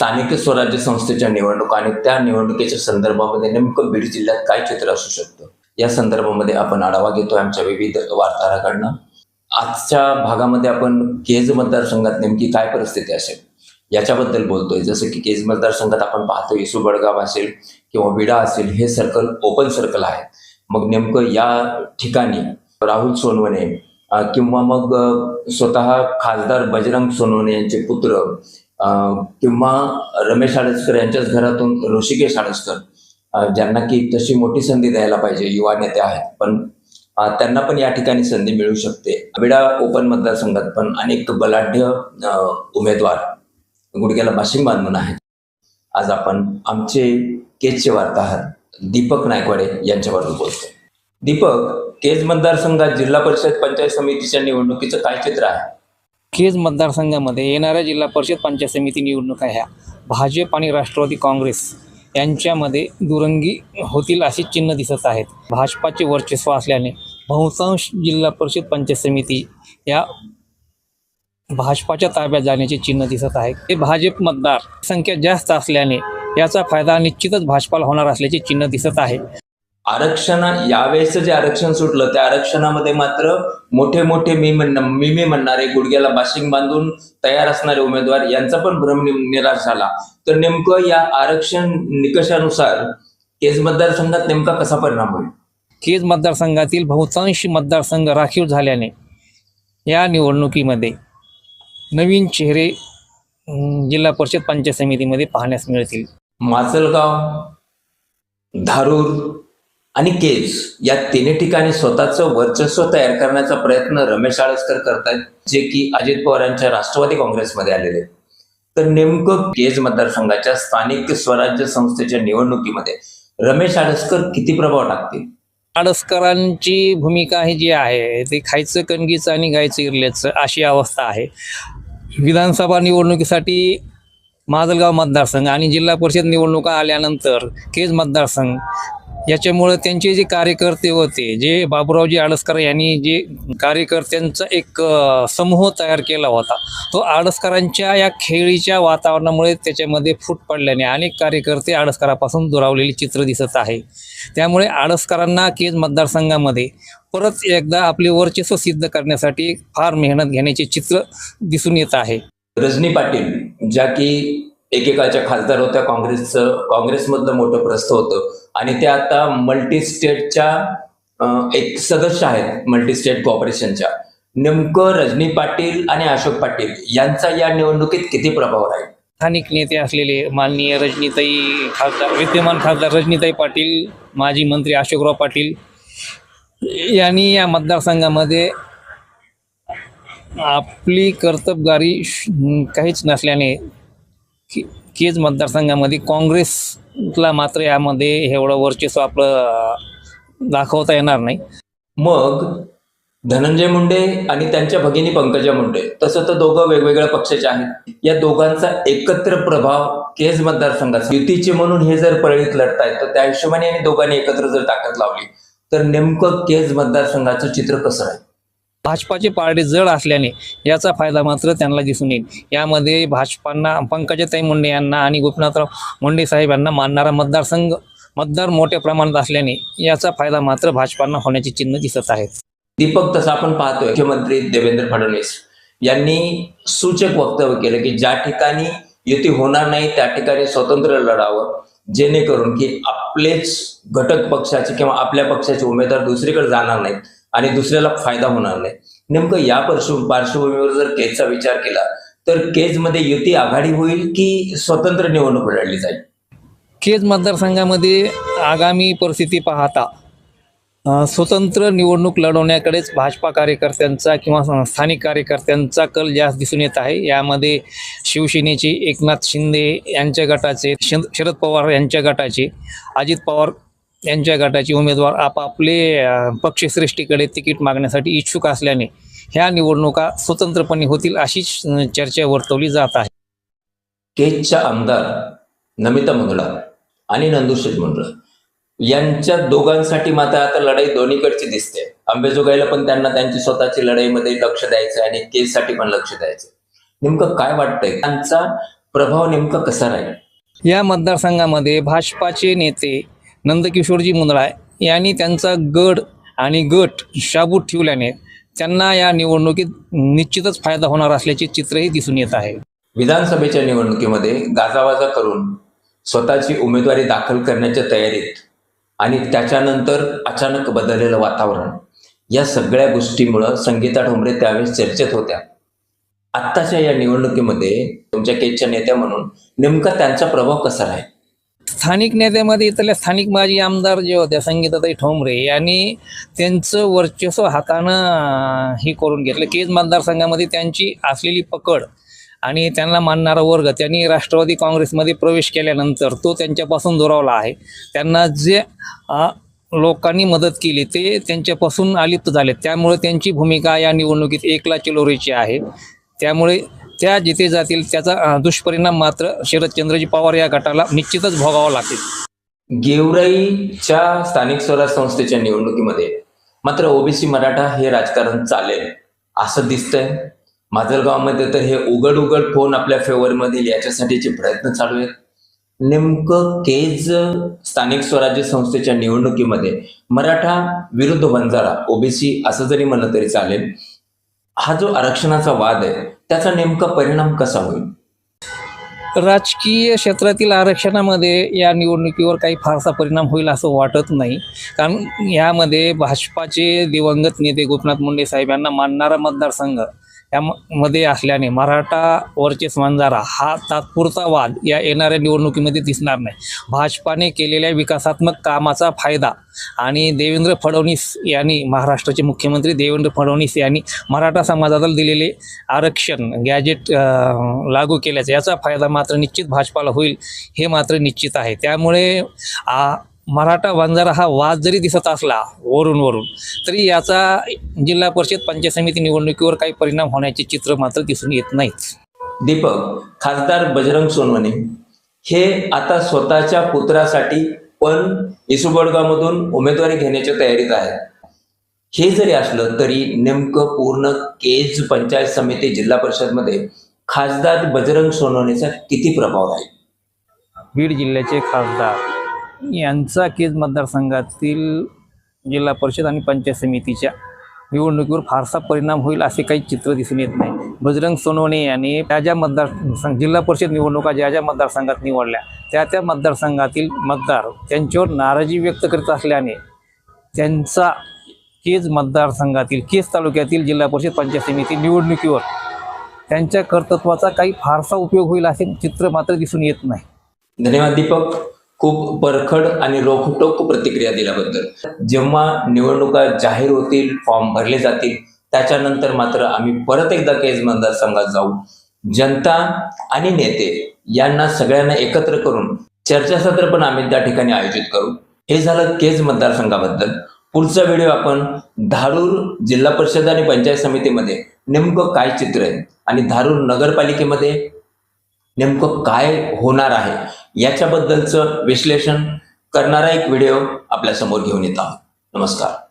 स्थानिक स्वराज्य संस्थेच्या निवडणुका आणि त्या निवडणुकीच्या संदर्भामध्ये नेमकं बीड जिल्ह्यात काय चित्र असू शकतं? या संदर्भामध्ये आपण आढावा घेतो आमच्या विविध वार्ताहराकडनं. आजच्या भागामध्ये आपण केज मतदारसंघात नेमकी काय परिस्थिती असेल? याच्याबद्दल बोलतोय. जसं की केज मतदारसंघात आपण पाहतो येसू बडगाव असेल किंवा विडा असेल हे सर्कल ओपन सर्कल आहे मग नेमकं या ठिकाणी राहुल सोनवणे किंवा मग स्वतः खासदार बजरंग सोनवणे यांचे पुत्र किंवा रमेश आडसकर यांच्याच घरातून ऋषिकेश आडसकर ज्यांना की तशी मोठी संधी द्यायला पाहिजे युवा नेते आहेत. पण त्यांना पण या ठिकाणी संधी मिळू शकते. विडा ओपन मतदारसंघात पण अनेक बलाढ्य उमेदवार गुडघ्याला बाशिंग बांधून आहेत. आज आपण आमचे केजचे वार्ताहर दीपक नायकवाडे यांच्याबरोबर बोलतो दीपक केज मतदारसंघात जिल्हा परिषद पंचायत समितीच्या निवडणुकीचं काय चित्र आहे? केज मतदारसंघामध्ये येणाऱ्या जिल्हा परिषद पंचायत समिती निवडणुका ह्या. भाजप आणि राष्ट्रवादी काँग्रेस यांच्यामध्ये दुरंगी होतील अशी चिन्ह दिसत आहेत. भाजपाचे वर्चस्व असल्याने बहुतांश जिल्हा परिषद पंचायत समिती या भाजपाच्या ताब्यात जाण्याचे चिन्ह दिसत आहे. ते भाजप मतदार संख्या जास्त असल्याने याचा फायदा निश्चितच भाजपाला होणार असल्याचे चिन्ह दिसत आहे. आरक्षण यावेळेचं जे आरक्षण सुटलं त्या आरक्षणामध्ये मात्र मोठे मोठे मी म्हण मी मी म्हणणारे गुडघ्याला बाशिंग बांधून तयार असणारे उमेदवार यांचा पण भ्रम निराश झाला. तर नेमकं या आरक्षण निकषानुसार केज मतदारसंघात नेमका कसा परिणाम होईल? केज मतदारसंघातील बहुतांश मतदारसंघ राखीव झाल्याने या निवडणुकीमध्ये नवीन चेहरे जिल्हा परिषद पंचायत समितीमध्ये पाहण्यास मिळतील. माजलगाव धारूर आणि केज या तिन्ही ठिकाणी स्वतःचं वर्चस्व तयार करण्याचा प्रयत्न रमेश आळसकर करतायत जे की अजित पवार यांच्या राष्ट्रवादी काँग्रेसमध्ये आलेले आहेत. तर नेमकं केज मतदारसंघाच्या स्थानिक स्वराज्य संस्थेच्या निवडणुकीमध्ये रमेश आळसकर किती प्रभाव टाकतील आडसकरांची भूमिका ही जी आहे ते खायचं कणगीचं आणि गायचं इरल्याचं अशी अवस्था आहे विधानसभा निवडणुकीसाठी माजलगाव मतदारसंघ आणि जिल्हा परिषद निवडणुका आल्यानंतर केज मतदारसंघ याच्यामुळं त्यांचे जे कार्यकर्ते होते जे बाबुरावजी आडसकर यांनी जे कार्यकर्त्यांचा एक समूह तयार केला होता तो आडसकरांच्या या खेळीच्या वातावरणामुळे त्याच्यामध्ये फूट पडल्याने अनेक कार्यकर्ते आडसकरापासून दुरावलेले चित्र दिसत आहे. त्यामुळे आडसकरांना केज मतदारसंघामध्ये परत एकदा आपले वर्चस्व सिद्ध करण्यासाठी फार मेहनत घेण्याचे चित्र दिसून येत आहे. रजनी पाटील ज्या की एकेकाळच्या खासदार होत्या काँग्रेसचं काँग्रेसमधलं मोठं प्रस्थ होतं. आणि त्या आता मल्टी स्टेटच्या एक सदस्य आहेत मल्टी स्टेट कॉर्पोरेशनच्या. नेमकं रजनी पाटील आणि अशोक पाटील यांचा या निवडणुकीत किती प्रभाव राहील? स्थानिक नेते असलेले माननीय रजनीताई खासदार विद्यमान खासदार रजनीताई पाटील माजी मंत्री अशोकराव पाटील यांनी या मतदारसंघामध्ये आपली कर्तबगारी काहीच नसल्याने की केज मतदारसंघामध्ये काँग्रेसला मात्र यामध्ये एवढं वर्चस्व आपलं दाखवता येणार नाही. मग धनंजय मुंडे आणि त्यांच्या भगिनी पंकजा मुंडे तसं तर दोघं वेगवेगळ्या पक्षाचे आहेत. या दोघांचा एकत्र प्रभाव केज मतदारसंघात युतीचे म्हणून हे जर परळीत लढतायत तर त्या हिशोबाने आणि दोघांनी एकत्र जर ताकद लावली तर नेमकं केज मतदारसंघाचं चित्र कसं आहे भाजपाची पारडे जड असल्याने याचा फायदा मात्र त्यांना दिसून येईल. यामध्ये भाजपांना पंकजाताई मुंडे यांना आणि गोपीनाथराव मुंडे साहेब यांना मानणारा मतदारसंघ मतदार मोठ्या प्रमाणात असल्याने याचा फायदा मात्र भाजपांना होण्याचे चिन्ह दिसत आहेत. दीपक तसं आपण पाहतोय मुख्यमंत्री देवेंद्र फडणवीस यांनी सूचक वक्तव्य केलं की ज्या ठिकाणी युती होणार नाही त्या ठिकाणी स्वतंत्र लढावं जेणेकरून की आपलेच घटक पक्षाचे किंवा आपल्या पक्षाचे उमेदवार दुसरीकडे जाणार नाहीत. आणि दुसऱ्याला फायदा होणार नाही. नेमकं या पार्श्व पार्श्वभूमीवर जर केजचा विचार केला तर केजमध्ये युती आघाडी होईल की स्वतंत्र निवडणूक लढली जाईल? केज मतदारसंघामध्ये आगामी परिस्थिती पाहता स्वतंत्र निवडणूक लढवण्याकडेच भाजपा कार्यकर्त्यांचा किंवा स्थानिक कार्यकर्त्यांचा कल जास्त दिसून येत आहे. यामध्ये शिवसेनेचे एकनाथ शिंदे यांच्या गटाचे शरद पवार यांच्या गटाचे अजित पवार यांच्या गटाचे उमेदवार आपापले पक्षश्रेष्ठीकडे तिकीट मागण्यासाठी इच्छुक असल्याने ह्या निवडणुका स्वतंत्रपणे होतील अशीच चर्चा वर्तवली जात आहे. केजच्या आमदार नमिता मुंदडा आणि नंदुशेठ मुंडळ यांच्या दोघांसाठी मात्र आता लढाई दोन्हीकडची दिसते. अंबेजोगाईला पण त्यांना त्यांची स्वतःची लढाईमध्ये लक्ष द्यायचं आणि केजसाठी पण लक्ष द्यायचं नेमकं काय वाटतंय? त्यांचा प्रभाव नेमका कसा राहील? या मतदारसंघामध्ये भाजपाचे नेते नंदकिशोरजी मुंदळा यांनी त्यांचा गड आणि गट शाबूत ठेवल्याने त्यांना या निवडणुकीत निश्चितच फायदा होणार असल्याचे चित्रही दिसून येत आहे. विधानसभेच्या निवडणुकीमध्ये गाजावाजा करून स्वतःची उमेदवारी दाखल करण्याच्या तयारीत आणि त्याच्यानंतर अचानक बदललेलं वातावरण या सगळ्या गोष्टीमुळं संगीता ठोंबरे त्यावेळेस चर्चेत होत्या. आत्ताच्या या निवडणुकीमध्ये तुमच्या केजच्या नेत्या म्हणून नेमका त्यांचा प्रभाव कसा राहील? स्थानिक नेत्यामध्ये इथल्या स्थानिक माजी आमदार जे होत्या संगीताताई ठोंबरे यांनी त्यांचं वर्चस्व हातानं हे करून घेतलं. केज मतदारसंघामध्ये त्यांची असलेली पकड आणि त्यांना मानणारा वर्ग त्यांनी राष्ट्रवादी काँग्रेसमध्ये प्रवेश केल्यानंतर तो त्यांच्यापासून दुरावला आहे. त्यांना जे लोकांनी मदत केली ते त्यांच्यापासून अलिप्त झाले. त्यामुळे त्यांची भूमिका या निवडणुकीत एकला चिलोरीची आहे. त्यामुळे त्या जिथे जातील त्याचा दुष्परिणाम मात्र शरदचंद्रजी पवार या गटाला निश्चितच भोगावा लागतील गेवराईच्या स्थानिक स्वराज संस्थेच्या निवडणुकीमध्ये मात्र ओबीसी मराठा हे राजकारण चालेल असं दिसतंय. माजलगावमध्ये तर हे उघड उघड फोन आपल्या फेवरमधील याच्यासाठीचे प्रयत्न चालू आहेत. नेमकं केज स्थानिक स्वराज्य संस्थेच्या निवडणुकीमध्ये मराठा विरुद्ध बंजारा ओबीसी असं जरी म्हणलं तरी चालेल. हा जो आरक्षणाचा वाद आहे त्याचा नेमका परिणाम कसा होईल? राजकीय क्षेत्रातील आरक्षणामध्ये या निवडणुकीवर काही फारसा परिणाम होईल असं वाटत नाही. कारण यामध्ये भाजपाचे दिवंगत नेते गोपीनाथ मुंडे साहेब यांना मानणारा मतदारसंघ या म- मध्ये असल्याने मराठा वर्चेस वंजारा हा तात्पुरता वाद या येणाऱ्या निवडणुकीमध्ये दिसणार नाही. भाजपाने केलेल्या विकासात्मक कामाचा फायदा आणि देवेंद्र फडणवीस यांनी महाराष्ट्राचे मुख्यमंत्री देवेंद्र फडणवीस यांनी मराठा समाजाला दिलेले आरक्षण गॅजेट लागू केल्याचा याचा फायदा मात्र निश्चित भाजपाला होईल हे मात्र निश्चित आहे. त्यामुळे आ, मराठा बंजारा हा वाद जरी दिसत असला वरून वरून तरी याचा जिल्हा परिषद पंचायत समिती निवडणुकीवर काही परिणाम होण्याचे चित्र मात्र दिसून येत नाहीत. दीपक खासदार बजरंग सोनवणे हे आता स्वतःच्या पुत्रासाठी पण इसुबडगावमधून उमेदवारी घेण्याच्या तयारीत आहेत. हे जरी असलं तरी नेमकं पूर्ण केज पंचायत समिती जिल्हा परिषदमध्ये खासदार बजरंग सोनवणेचा किती प्रभाव राहील? बीड जिल्ह्याचे खासदार यांचा केज मतदारसंघातील जिल्हा परिषद आणि पंचायत समितीच्या निवडणुकीवर फारसा परिणाम होईल असे काही चित्र दिसून येत नाही. बजरंग सोनवणे यांनी त्या ज्या मतदार जिल्हा परिषद निवडणुका ज्या ज्या मतदारसंघात निवडल्या त्या त्या मतदारसंघातील मतदार त्यांच्यावर नाराजी व्यक्त करीत असल्याने त्यांचा केज मतदारसंघातील केज तालुक्यातील जिल्हा परिषद पंचायत समिती निवडणुकीवर त्यांच्या कर्तृत्वाचा काही फारसा उपयोग होईल असे चित्र मात्र दिसून येत नाही. धन्यवाद दीपक. खूप परखड आणि रोखटोक प्रतिक्रिया दिल्याबद्दल. जेव्हा निवडणुका जाहीर होतील फॉर्म भरले जातील त्याच्यानंतर मात्र आम्ही परत एकदा केज मतदारसंघात जाऊ. जनता आणि नेते यांना सगळ्यांना एकत्र करून चर्चासत्र पण आम्ही त्या ठिकाणी आयोजित करू. हे झालं केज मतदारसंघाबद्दल पुढचा व्हिडिओ आपण धारूर जिल्हा परिषद आणि पंचायत समितीमध्ये नेमकं काय चित्र आहे आणि धारूर नगरपालिकेमध्ये नेमकं काय होणार आहे? याच्याबद्दलचं विश्लेषण करणारा एक व्हिडिओ आपल्यासमोर घेऊन येत आहोत. नमस्कार.